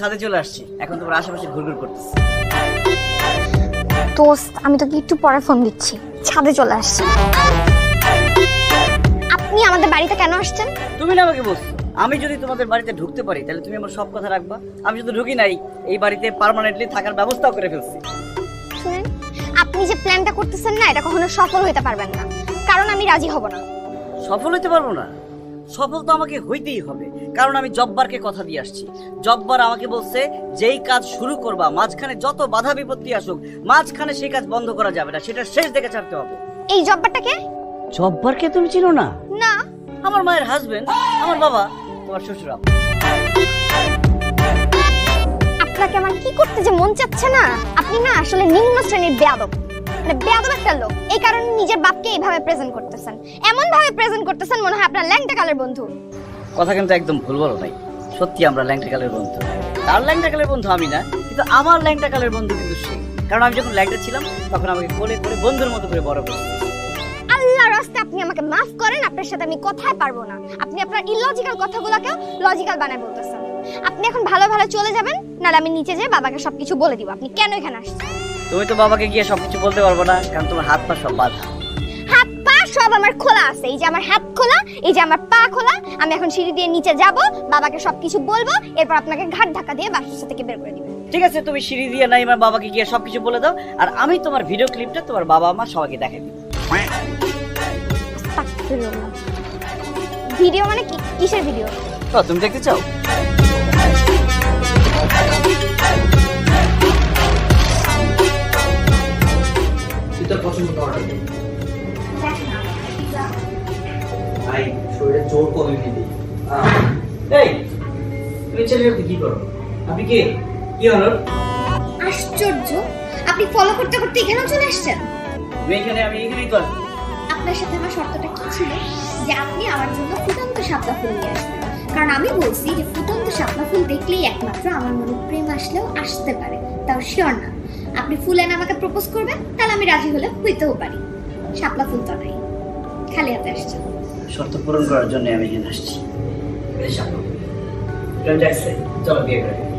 ছাদে চলে আসছি। এখন তোমার আশেপাশে ঘুরঘুর করতেছি। দোস্ত আমি তোকে একটু পরে ফোন দিচ্ছি। ছাদে চলে আসছি। আপনি আমাদের বাড়িতে কেন আসছেন? তুমি না আমাকে বলছো। আমি যদি তোমাদের বাড়িতে ঢুকতে পারি তাহলে তুমি আমার সব কথা রাখবা। আমি যদি ঢুকি নাই এই বাড়িতে পার্মানেন্টলি থাকার ব্যবস্থাও করে ফেলছি। শুনেন আপনি যে প্ল্যানটা করতেছেন না এটা কখনো সফল হইতে পারবেন না। কারণ আমি রাজি হব না। সফল হইতে পারব না? সফল তো আমাকে হইতেই হবে। কারণ আমি জব্বারকে কথা দিয়ে আসছি। জব্বার আমাকে বলছে যেই কাজ শুরু করবা মাঝখানে যত বাধা বিপত্তি আসুক মাঝখানে সেই কাজ বন্ধ করা যাবে না সেটা শেষ দেখে ছাড়তে হবে। এই জব্বারটাকে জব্বারকে তুমি চিনো না? না। আমার মায়ের হাজবেন্ড আমার বাবা তোমার শ্বশুর আপনাকে আমার কি করতে যে মন চাচ্ছে না? আপনি না আসলে নিম্ন শ্রেণির বেয়াদব। মানে বেয়াদব একটা লোক। এই কারণে নিজের বাপকে এইভাবে প্রেজেন্ট করতেছেন। এমন ভাবে প্রেজেন্ট করতেছেন মনে হয় আপনার ল্যাংটা কালের বন্ধু। কথা কিন্তু একদম ভুল বলো ভাই সত্যি আমরা ল্যাংটা কালের বন্ধু। তার ল্যাংটা কালের বন্ধু আমি না কিন্তু আমার ল্যাংটা কালের বন্ধু কিন্তু সে। কারণ আমি যখন ল্যাংটা ছিলাম তখন আমাকে কোলে করে বন্ধুর মতো করে বড় করছে। আল্লাহ রাস্তে আপনি আমাকে মাফ করেন আপনার সাথে আমি কথায় পারব না। আপনি আপনার ইলজিক্যাল কথাগুলোকেও লজিক্যাল বানায় বলতেছেন। আপনি এখন ভালো ভালো চলে যাবেন নাহলে আমি নিচে যেয়ে বাবাকে সবকিছু বলে দিব। আপনি কেন এখানে আসছেন? তুমি তো বাবাকে গিয়ে সবকিছু বলতে পারব না কারণ তোমার হাত পা সব বাধা। সব আমার খোলা আছে। এই যে আমার হাত খোলা এই যে আমার পা খোলা আমি এখন সিঁড়ি দিয়ে নিচে যাব বাবাকে সবকিছু বলব এরপর আপনাকে ঘাট ধাক্কা দিয়ে বাসা থেকে বের করে দিবে। ঠিক আছে তুমি সিঁড়ি দিয়ে নাই আমার বাবাকে গিয়ে সবকিছু বলে দাও আর আমি তোমার ভিডিও ক্লিপটা তোমার বাবা মা সবাইকে দেখাই দিব। ভিডিও মানে কি? কিসের ভিডিও তো তুমি দেখতে চাও? পছন্দ দে ভাই শরীরে জোর কমে এই তুমি ছেলের সাথে কি করো? আপনি কে? কি হলো? আশ্চর্য! আপনি ফলো করতে করতে এখানেও চলে আসছেন? এখানে আমি এখানেই তো আছি। আপনার সাথে আমার শর্তটা কি ছিল? যে আপনি আমার জন্য ফুটন্ত শাপলা ফুল নিয়ে আসবেন। কারণ আমি বলছি যে ফুটন্ত শাপলা ফুল দেখলেই একমাত্র আমার মনে প্রেম আসলেও আসতে পারে। তাও শিওর না। আপনি ফুল এনে আমাকে প্রপোজ করবেন তাহলে আমি রাজি হলে হইতেও পারি। শাপলা ফুল তো নাই। খালি হাতে আসছে। শর্ত পূরণ করার জন্য আমি এখানে আসছি। চলো বিয়ে করে।